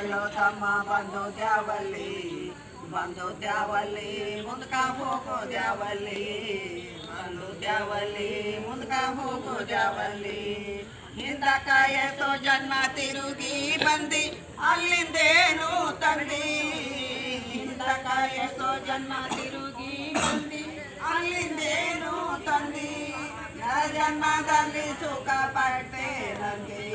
ನೋಡಿಕೊಳ್ಳೋ ತಮ್ಮ ಬಂದು ದ್ಯಾವಲ್ಲಿ ಬಂದು ದ್ಯಾವಲ್ಲಿ ಮುಂದ್ಕ ಹೋಗೋ ದ್ಯಾವಲ್ಲಿ ಬಂದು ದ್ಯಾವಲ್ಲಿ ಮುಂದ್ಕ ಹೋಗೋ ದ್ಯಾವಲ್ಲಿ ಹಿಂದಕ ಎಷ್ಟೋ ಜನ್ಮ ತಿರುಗಿ ಬಂದಿ ಅಲ್ಲಿಂದೇನು ತಂದಿ ಹಿಂದಕ ಎಷ್ಟೋ ಜನ್ಮ ತಿರುಗಿ ಬಂದಿ ಅಲ್ಲಿಂದೇನು ತಂದಿ ನರ ಜನ್ಮದಲ್ಲಿ ಸುಖ ಪಟ್ಟೆ ನಂದಿ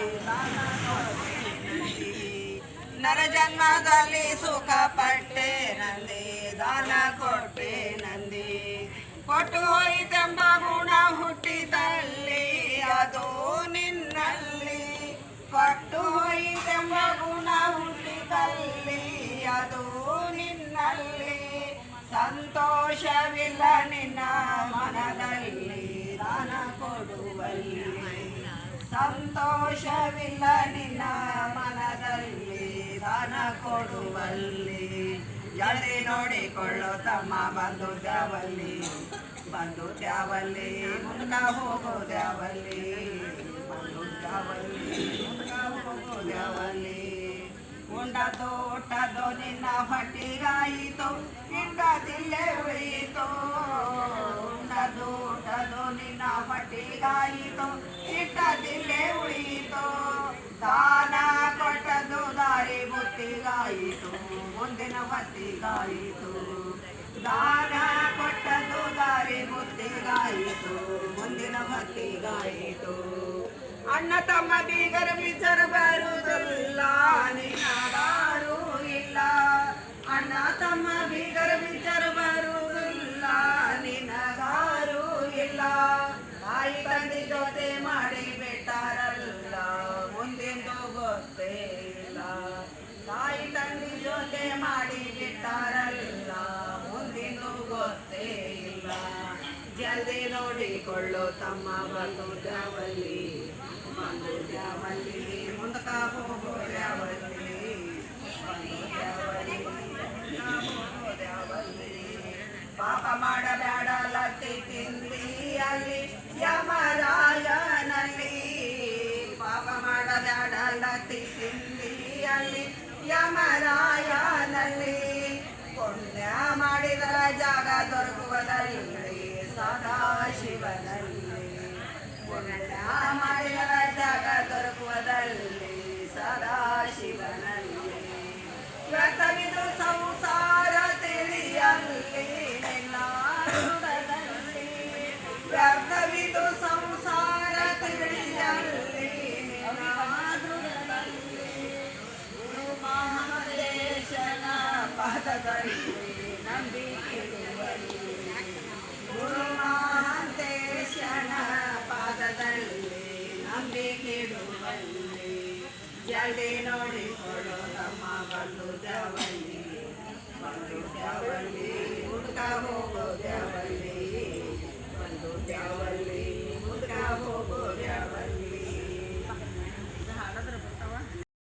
ನರ ಜನ್ಮದಲ್ಲಿ ಸುಖ ಪಟ್ಟೆ ನಂದಿ, ದಾನ ಕೊಟ್ಟೆ ನಂದಿ. ಕೊಟ್ಟು ಹೋಯಿತೆಂಬ ಗುಣ ಹುಟ್ಟಿದಲ್ಲಿ, ಅದು ನಿನ್ನಲ್ಲಿ. ಕೊಟ್ಟು ಹೋಯಿತೆಂಬ ಗುಣ ಹುಟ್ಟಿದಲ್ಲಿ, ಅದು ನಿನ್ನಲ್ಲಿ. ಸಂತೋಷವಿಲ್ಲ ನಿನ್ನ ಮನದಲ್ಲಿ, ದಾನ ಕೊಡುವಲ್ಲಿ. ಸಂತೋಷವಿಲ್ಲ ನಿನ್ನ ಮನದಲ್ಲಿ ದಾನ ಕೊಡುವಲ್ಲಿ. ಜಲ್ದಿ ನೋಡಿಕೊಳ್ಳೋ ತಮ್ಮ ಬಂದು ದ್ಯಾವಲ್ಲಿ. ಬಂದು ದ್ಯಾವಲ್ಲಿ ಮುಂದ ಹೋಗೋ ದ್ಯಾವಲ್ಲಿ. ಬಂದು ದ್ಯಾವಲ್ಲಿ ಮುಂದ ಹೋಗೋ ದ್ಯಾವಲ್ಲಿ. ಉಂಡ ಊಟದು ನಿನ್ನ ಹೊಟ್ಟಿಗಾಯಿತು ಇಂಡದಿಲ್ಲೇ ಉಳಿಯಿತು ಉಂಡ ಊಟದು ನಿನ್ನ ಹೊಟ್ಟಿಗಾಯಿತು ದಿಲ್ಲೆ ಉಳಿಯಿತು ದಾನ ಮುಂದಿನ ಹೊತ್ತಿಗಾಯಿತು ದಾನ ಕೊಟ್ಟದ್ದು ದಾರಿ ಮುತ್ತಿಗಾಯಿತು ಮುಂದಿನ ಹೊತ್ತಿಗಾಯಿತು ಅಣ್ಣ ತಮ್ಮ ಬೀಗರ ವಿಚಾರ ನೋಡಿಕೊಳ್ಳೋ ತಮ್ಮ ಬಂದು ದ್ಯಾವಲ್ಲಿ ಬಂದು ದ್ಯಾವಲ್ಲಿ ಮುಂದಕ ಹೋಗೋ ದ್ಯಾವಲ್ಲಿ ಬಂದು ದ್ಯಾವಲ್ಲಿ ಮುಂದಕ ಹೋಗೋ ದ್ಯಾವಲ್ಲಿ ಪಾಪ ಮಾಡಬೇಡ ಲತ್ತಿ ತಿಂದಿ ಅಲ್ಲಿ ಯಮರಾಯನಲ್ಲಿ ಪಾಪ ಮಾಡಬೇಡ ಲತ್ತಿ ತಿಂದಿ ಅಲ್ಲಿ ಯಮರಾಯನಲ್ಲಿ ಪುಣ್ಯ ಮಾಡಿದರ ಜಾಗ ದೊರಕುವುದಲ್ಲಿ ಸದಾ ಶಿವನಲ್ಲಿ ಪುಣ್ಯ ಮಾಡಿದರ ಜಾಗ ದೊರಕುವುದಲ್ಲಿ ಸದಾ ಶಿವನಲ್ಲಿ ವ್ಯರ್ಥವಿದು ಸಂಸಾರ ತಿಳಿಯಲ್ಲಿ ನಿನ್ನ ಋಣದಲ್ಲಿ ವ್ಯರ್ಥವಿದು ಸಂಸಾರ ತಿಳಿಯಲ್ಲಿ ನಿನ್ನ ಋಣದಲ್ಲಿ ಗುರು ಮಹಾದೇಶನ ಪದದಲ್ಲಿ ಗುಂಡಿಗಿಡು ಬನ್ನಿ ಜಲ್ದಿ ನೋಡಿಕೊಡು ತಮ್ಮ ಬಂದು ಜವಲ್ಲಿ ಬಂದು ಜವಲ್ಲಿ ಹುಡುಕ ಹೋಗೋ ಜವಲ್ಲಿ ಬಂದು ಜವಲ್ಲಿ